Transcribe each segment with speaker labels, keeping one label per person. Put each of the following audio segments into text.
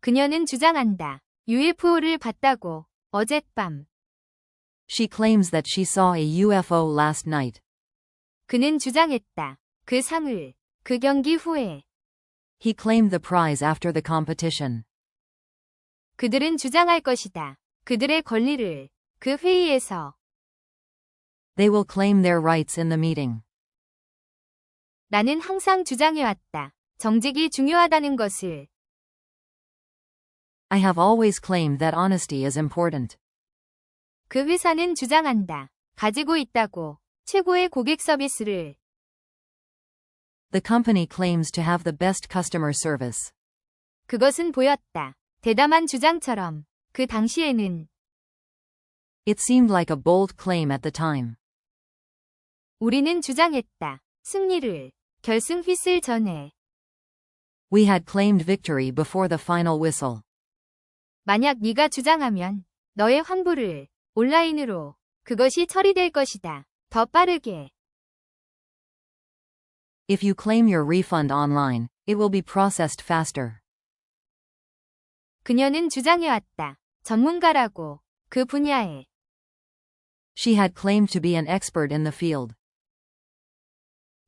Speaker 1: 그녀는 주장한다. UFO를 봤다고. 어젯밤.
Speaker 2: She claims that she saw a UFO last night.
Speaker 1: 그는 주장했다. 그 상을. 그 경기 후에.
Speaker 2: He claimed the prize after the competition.
Speaker 1: 그들은 주장할 것이다. 그들의 권리를. 그 회의에서.
Speaker 2: They will claim their rights in the meeting.
Speaker 1: 나는 항상 주장해왔다. 정직이 중요하다는 것을.
Speaker 2: I have always claimed that honesty is important.
Speaker 1: 그 회사는 주장한다. 가지고 있다고. 최고의 고객 서비스를.
Speaker 2: The company claims to have the best customer service.
Speaker 1: 그것은 보였다. 대담한 주장처럼. 그 당시에는
Speaker 2: It seemed like a bold claim at the time.
Speaker 1: 우리는 주장했다. 승리를. 결승 휘슬 전에.
Speaker 2: We had claimed victory before the final whistle.
Speaker 1: 만약 네가 주장하면 너의 환불을 온라인으로 그것이 처리될 것이다. 더 빠르게.
Speaker 2: If you claim your refund online, it will be processed faster.
Speaker 1: 그녀는 주장해왔다. 전문가라고. 그 분야에.
Speaker 2: She had claimed to be an expert in the field.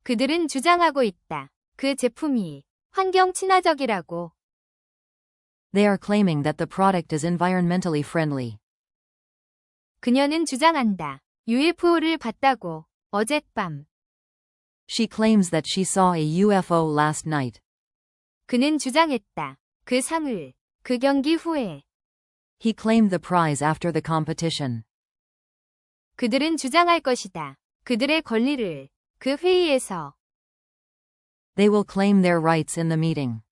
Speaker 1: 그들은 주장하고 있다. 그 제품이 환경 친화적이라고.
Speaker 2: They are claiming that the product is environmentally friendly.
Speaker 1: 그녀는 주장한다. UFO를 봤다고. 어젯밤.
Speaker 2: She claims that she saw a UFO last night.
Speaker 1: 그는 주장했다. 그 상을. 그 경기 후에.
Speaker 2: He claimed the prize after the competition.
Speaker 1: 그들은 주장할 것이다. 그들의 권리를. 그 회의에서.
Speaker 2: They will claim their rights in the meeting.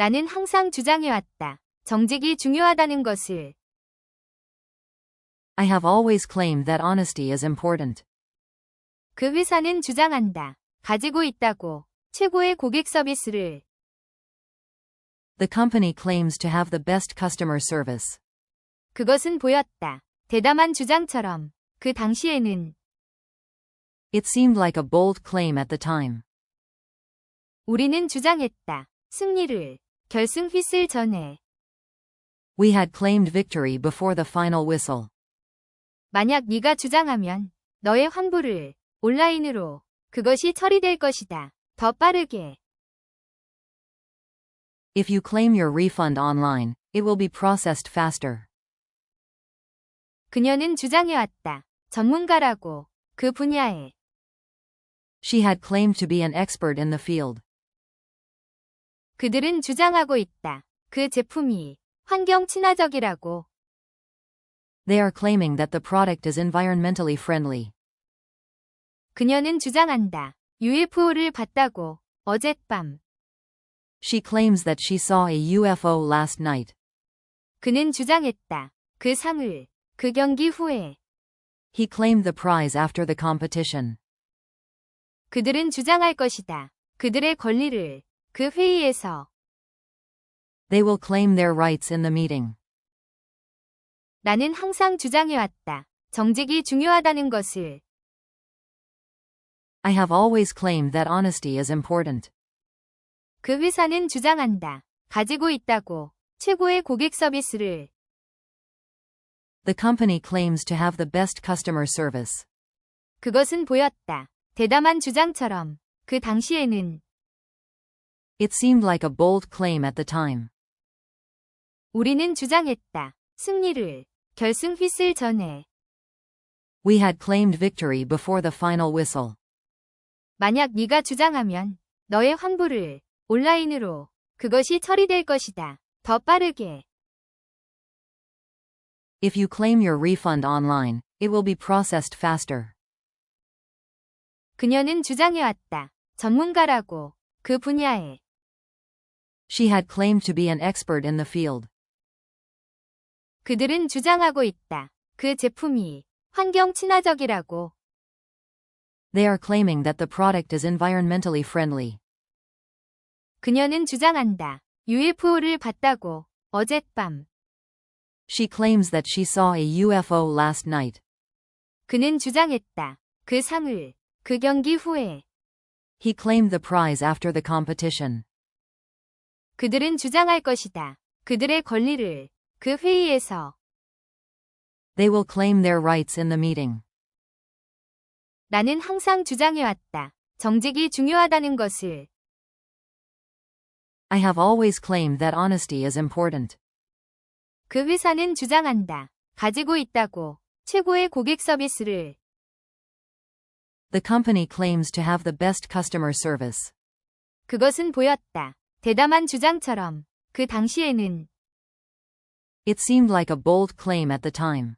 Speaker 1: 나는 항상 주장해왔다. 정직이 중요하다는 것을.
Speaker 2: I have always claimed that honesty is important.
Speaker 1: 그 회사는 주장한다. 가지고 있다고. 최고의 고객 서비스를.
Speaker 2: The company claims to have the best customer service.
Speaker 1: 그것은 보였다. 대담한 주장처럼. 그 당시에는
Speaker 2: It seemed like a bold claim at the time.
Speaker 1: 우리는 주장했다. 승리를. 결승 휘슬 전에.
Speaker 2: We had claimed victory before the final whistle.
Speaker 1: 만약 네가 주장하면 너의 환불을 온라인으로 그것이 처리될 것이다. 더 빠르게.
Speaker 2: If you claim your refund online, it will be processed faster.
Speaker 1: 그녀는 주장해왔다. 전문가라고. 그 분야에.
Speaker 2: She had claimed to be an expert in the field.
Speaker 1: 그들은 주장하고 있다. 그 제품이 환경 친화적이라고.
Speaker 2: They are claiming that the product is environmentally friendly.
Speaker 1: 그녀는 주장한다. UFO를 봤다고. 어젯밤.
Speaker 2: She claims that she saw a UFO last night.
Speaker 1: 그는 주장했다. 그 상을. 그 경기 후에.
Speaker 2: He claimed the prize after the competition.
Speaker 1: 그들은 주장할 것이다. 그들의 권리를. 그 회의에서.
Speaker 2: They will claim their rights in the meeting.
Speaker 1: 나는 항상 주장해왔다. 정직이 중요하다는 것을.
Speaker 2: I have always claimed that honesty is important.
Speaker 1: 그 회사는 주장한다. 가지고 있다고. 최고의 고객 서비스를.
Speaker 2: The company claims to have the best customer service.
Speaker 1: 그것은 보였다. 대담한 주장처럼. 그 당시에는
Speaker 2: It seemed like a bold claim at the time.
Speaker 1: 우리는 주장했다. 승리를. 결승 휘슬 전에.
Speaker 2: We had claimed victory before the final whistle.
Speaker 1: 만약 네가 주장하면 너의 환불을 온라인으로 그것이 처리될 것이다. 더 빠르게.
Speaker 2: If you claim your refund online, it will be processed faster.
Speaker 1: 그녀는 주장해왔다. 전문가라고. 그 분야에.
Speaker 2: She had claimed to be an expert in the field.
Speaker 1: 그들은 주장하고 있다. 그 제품이 환경 친화적이라고.
Speaker 2: They are claiming that the product is environmentally friendly.
Speaker 1: 그녀는 주장한다. UFO를 봤다고. 어젯밤.
Speaker 2: She claims that she saw a UFO last night.
Speaker 1: 그는 주장했다. 그 상을. 그 경기 후에.
Speaker 2: He claimed the prize after the competition.
Speaker 1: 그들은 주장할 것이다. 그들의 권리를 그 회의에서
Speaker 2: They will claim their rights in the meeting.
Speaker 1: 나는 항상 주장해왔다. 정직이 중요하다는 것을
Speaker 2: I have always claimed that honesty is important.
Speaker 1: 그 회사는 주장한다. 가지고 있다고 최고의 고객 서비스를
Speaker 2: The company claims to have the best customer service.
Speaker 1: 그것은 보였다. 대담한 주장처럼 그 당시에는
Speaker 2: It seemed like a bold claim at the time.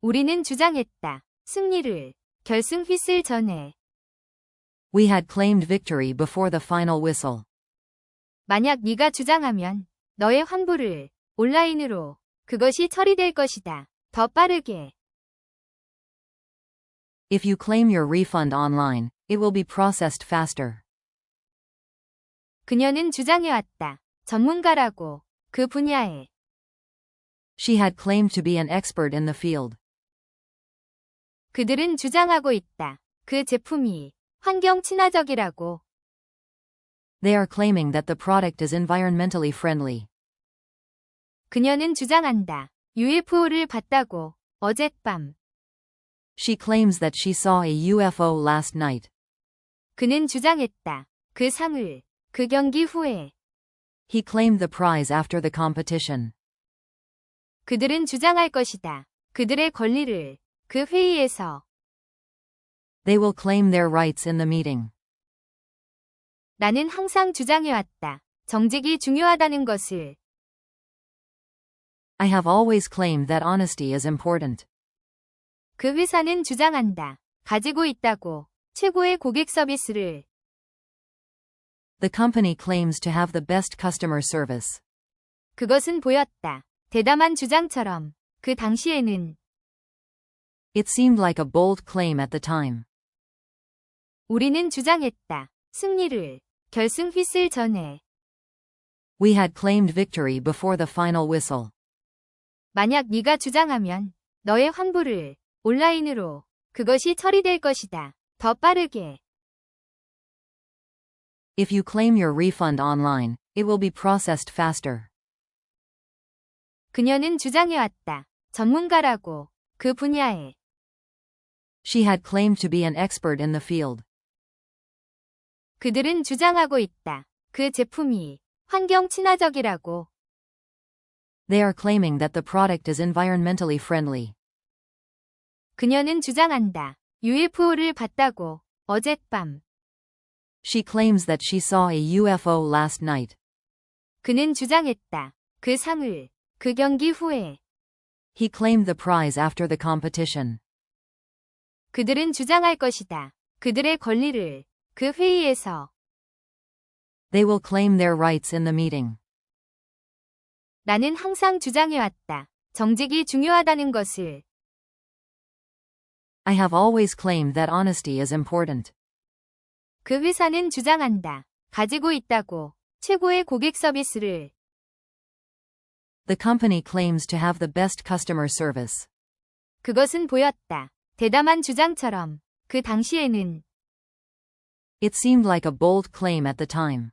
Speaker 1: 우리는 주장했다. 승리를 결승 휘슬 전에
Speaker 2: We had claimed victory before the final whistle.
Speaker 1: 만약 네가 주장하면 너의 환불을 온라인으로 그것이 처리될 것이다. 더 빠르게
Speaker 2: If you claim your refund online, it will be processed faster.
Speaker 1: 그녀는 주장해왔다. 전문가라고 그 분야에
Speaker 2: She had claimed to be an expert in the field.
Speaker 1: 그들은 주장하고 있다. 그 제품이 환경 친화적이라고
Speaker 2: They are claiming that the product is environmentally friendly.
Speaker 1: 그녀는 주장한다. UFO를 봤다고 어젯밤
Speaker 2: She claims that she saw a UFO last night.
Speaker 1: 그는 주장했다. 그 상을 그 경기 후에
Speaker 2: He claimed the prize after the competition.
Speaker 1: 그들은 주장할 것이다. 그들의 권리를 그 회의에서
Speaker 2: They will claim their rights in the meeting.
Speaker 1: 나는 항상 주장해왔다. 정직이 중요하다는 것을
Speaker 2: I have always claimed that honesty is important.
Speaker 1: 그 회사는 주장한다. 가지고 있다고 최고의 고객 서비스를
Speaker 2: The company claims to have the best customer service.
Speaker 1: 그것은 보였다. 대담한 주장처럼 그 당시에는
Speaker 2: It seemed like a bold claim at the time.
Speaker 1: 우리는 주장했다. 승리를 결승 휘슬 전에
Speaker 2: We had claimed victory before the final whistle.
Speaker 1: 만약 네가 주장하면 너의 환불을 온라인으로 그것이 처리될 것이다. 더 빠르게
Speaker 2: If you claim your refund online, it will be processed faster.
Speaker 1: 그녀는 주장해왔다. 전문가라고 그 분야에
Speaker 2: She had claimed to be an expert in the field.
Speaker 1: 그들은 주장하고 있다. 그 제품이 환경 친화적이라고
Speaker 2: They are claiming that the product is environmentally friendly.
Speaker 1: 그녀는 주장한다. UFO를 봤다고 어젯밤
Speaker 2: She claims that she saw a UFO last night.
Speaker 1: 그는 주장했다. 그 상을 그 경기 후에
Speaker 2: He claimed the prize after the competition.
Speaker 1: 그들은 주장할 것이다. 그들의 권리를 그 회의에서
Speaker 2: They will claim their rights in the meeting.
Speaker 1: 나는 항상 주장해왔다. 정직이 중요하다는 것을
Speaker 2: I have always claimed that honesty is important.
Speaker 1: 그 회사는 주장한다. 가지고 있다고 최고의 고객 서비스를
Speaker 2: The company claims to have the best customer service.
Speaker 1: 그것은 보였다. 대담한 주장처럼 그 당시에는
Speaker 2: It seemed like a bold claim at the time.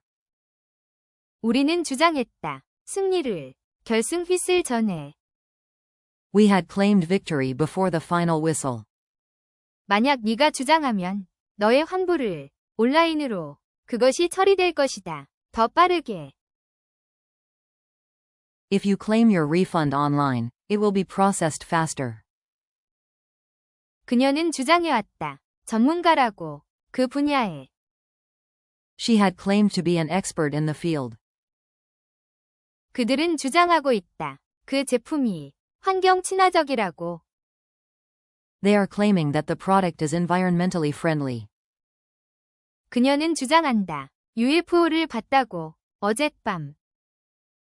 Speaker 1: 우리는 주장했다. 승리를 결승 휘슬 전에
Speaker 2: We had claimed victory before the final whistle.
Speaker 1: 만약 네가 주장하면 너의 환불을 온라인으로 그것이 처리될 것이다. 더 빠르게
Speaker 2: If you claim your refund online, it will be processed faster.
Speaker 1: 그녀는 주장해왔다. 전문가라고 그 분야에
Speaker 2: She had claimed to be an expert in the field.
Speaker 1: 그들은 주장하고 있다. 그 제품이 환경 친화적이라고
Speaker 2: They are claiming that the product is environmentally friendly.
Speaker 1: 그녀는 주장한다. UFO를 봤다고 어젯밤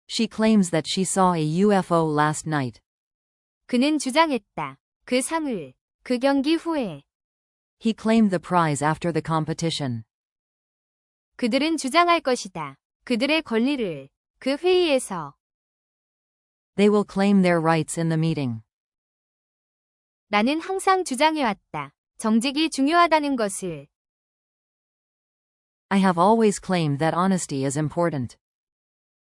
Speaker 2: She claims that she saw a UFO last night.
Speaker 1: 그는 주장했다. 그 상을 그 경기 후에
Speaker 2: He claimed the prize after the competition.
Speaker 1: 그들은 주장할 것이다. 그들의 권리를 그 회의에서
Speaker 2: They will claim their rights in the meeting.
Speaker 1: 나는 항상 주장해왔다. 정직이 중요하다는 것을
Speaker 2: I have always claimed that honesty is important.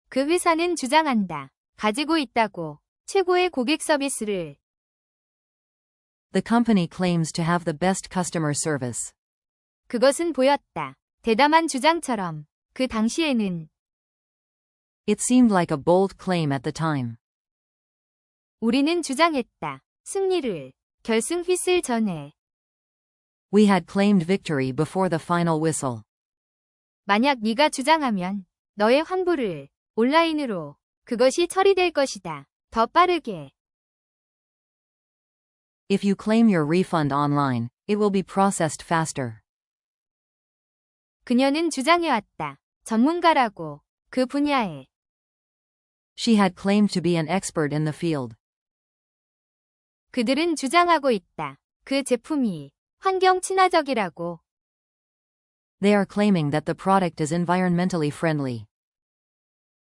Speaker 1: 그 회사는 주장한다. 가지고 있다고. 최고의 고객 서비스를.
Speaker 2: The company claims to have the best customer service.
Speaker 1: 그것은 보였다. 대담한 주장처럼. 그 당시에는
Speaker 2: It seemed like a bold claim at the time.
Speaker 1: 우리는 주장했다. 승리를. 결승 휘슬 전에.
Speaker 2: We had claimed victory before the final whistle.
Speaker 1: 만약 네가 주장하면 너의 환불을 온라인으로 그것이 처리될 것이다. 더 빠르게.
Speaker 2: If you claim your refund online, it will be processed faster.
Speaker 1: 그녀는 주장해왔다. 전문가라고. 그 분야에.
Speaker 2: She had claimed to be an expert in the field.
Speaker 1: 그들은 주장하고 있다. 그 제품이 환경 친화적이라고.
Speaker 2: They are claiming that the product is environmentally friendly.